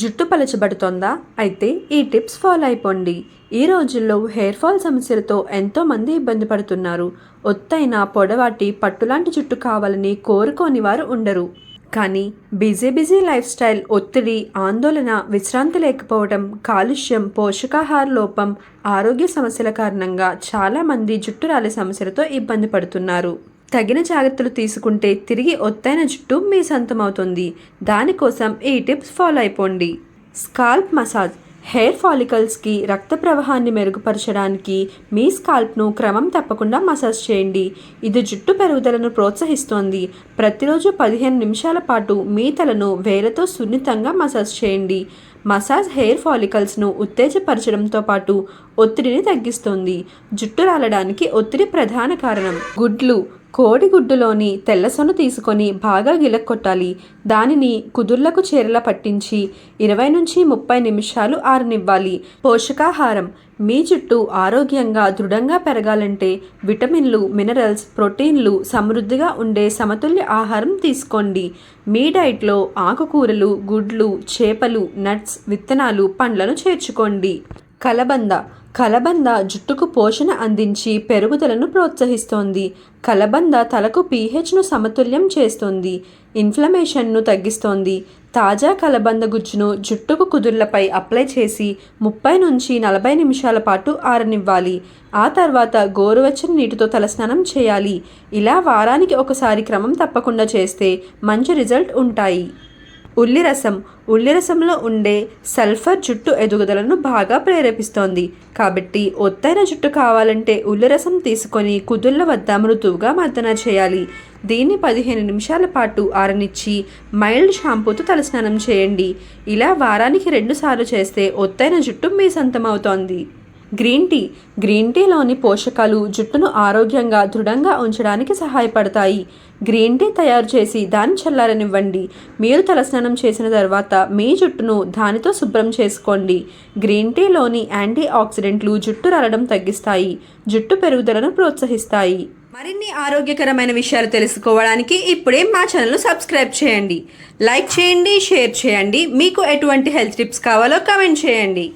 జుట్టు పలచబడుతోందా అయితే ఈ టిప్స్ ఫాలో అయిపోండి. ఈ రోజుల్లో హెయిర్ ఫాల్ సమస్యలతో ఎంతోమంది ఇబ్బంది పడుతున్నారు. ఒత్తైన పొడవాటి పట్టులాంటి జుట్టు కావాలని కోరుకోని వారు ఉండరు. కానీ బిజీ బిజీ లైఫ్ స్టైల్ ఒత్తిడి ఆందోళన విశ్రాంతి లేకపోవడం కాలుష్యం పోషకాహార లోపం ఆరోగ్య సమస్యల కారణంగా చాలామంది జుట్టు రాలే సమస్యలతో ఇబ్బంది పడుతున్నారు. తగిన జాగ్రత్తలు తీసుకుంటే తిరిగి ఒత్తైన జుట్టు మీ సొంతమవుతుంది. దానికోసం ఈ టిప్స్ ఫాలో అయిపోండి. Scalp massage. హెయిర్ ఫాలికల్స్కి రక్త ప్రవాహాన్ని మెరుగుపరచడానికి మీ స్కాల్ప్ను క్రమం తప్పకుండా మసాజ్ చేయండి. ఇది జుట్టు పెరుగుదలను ప్రోత్సహిస్తోంది. ప్రతిరోజు పదిహేను నిమిషాల పాటు మీ తలను వేలతో సున్నితంగా మసాజ్ చేయండి. మసాజ్ హెయిర్ ఫాలికల్స్ను ఉత్తేజపరచడంతో పాటు ఒత్తిడిని తగ్గిస్తుంది. జుట్టు రాలడానికి ఒత్తిడి ప్రధాన కారణం. గుడ్లు. కోడిగుడ్డులోని తెల్లసొన తీసుకొని బాగా గిలక్కొట్టాలి. దానిని కుదుర్లకు చీరలా పట్టించి ఇరవై నుంచి ముప్పై నిమిషాలు ఆరనివ్వాలి. పోషకాహారం. మీ జుట్టు ఆరోగ్యంగా దృఢంగా పెరగాలంటే విటమిన్లు మినరల్స్ ప్రోటీన్లు సమృద్ధిగా ఉండే సమతుల్య ఆహారం తీసుకోండి. మీ డైట్లో ఆకుకూరలు గుడ్లు చేపలు నట్స్ విత్తనాలు పండ్లను చేర్చుకోండి. కలబంద. కలబంద జుట్టుకు పోషణ అందించి పెరుగుదలను ప్రోత్సహిస్తోంది. కలబంద తలకు పీహెచ్ను సమతుల్యం చేస్తుంది. ఇన్ఫ్లమేషన్ను తగ్గిస్తోంది. తాజా కలబంద గుజ్జును జుట్టుకు కుదుర్లపై అప్లై చేసి ముప్పై నుంచి నలభై నిమిషాల పాటు ఆరనివ్వాలి. ఆ తర్వాత గోరువెచ్చని నీటితో తలస్నానం చేయాలి. ఇలా వారానికి ఒకసారి క్రమం తప్పకుండా చేస్తే మంచి రిజల్ట్ ఉంటాయి. ఉల్లి రసం ఉల్లి రసంలో ఉండే సల్ఫర్ జుట్టు ఎదుగుదలను బాగా ప్రేరేపిస్తోంది. కాబట్టి ఒత్తైన జుట్టు కావాలంటే ఉల్లి రసం తీసుకొని కుదుళ్ళ వద్ద మృదువుగా మర్దన చేయాలి. దీన్ని పదిహేను నిమిషాల పాటు ఆరనిచ్చి మైల్డ్ షాంపూతో తలస్నానం చేయండి. ఇలా వారానికి రెండుసార్లు చేస్తే ఒత్తైన జుట్టు మీ సొంతమవుతోంది. Green tea. గ్రీన్ టీలోని పోషకాలు జుట్టును ఆరోగ్యంగా దృఢంగా ఉంచడానికి సహాయపడతాయి. గ్రీన్ టీ తయారు చేసి దాన్ని చల్లారనివ్వండి. మీరు తలస్నానం చేసిన తర్వాత మీ జుట్టును దానితో శుభ్రం చేసుకోండి. గ్రీన్ టీలోని యాంటీ ఆక్సిడెంట్లు జుట్టు రాలడం తగ్గిస్తాయి. జుట్టు పెరుగుదలను ప్రోత్సహిస్తాయి. మరిన్ని ఆరోగ్యకరమైన విషయాలు తెలుసుకోవడానికి ఇప్పుడే మా ఛానల్ను సబ్స్క్రైబ్ చేయండి. లైక్ చేయండి షేర్ చేయండి. మీకు ఎటువంటి హెల్త్ టిప్స్ కావాలో కమెంట్ చేయండి.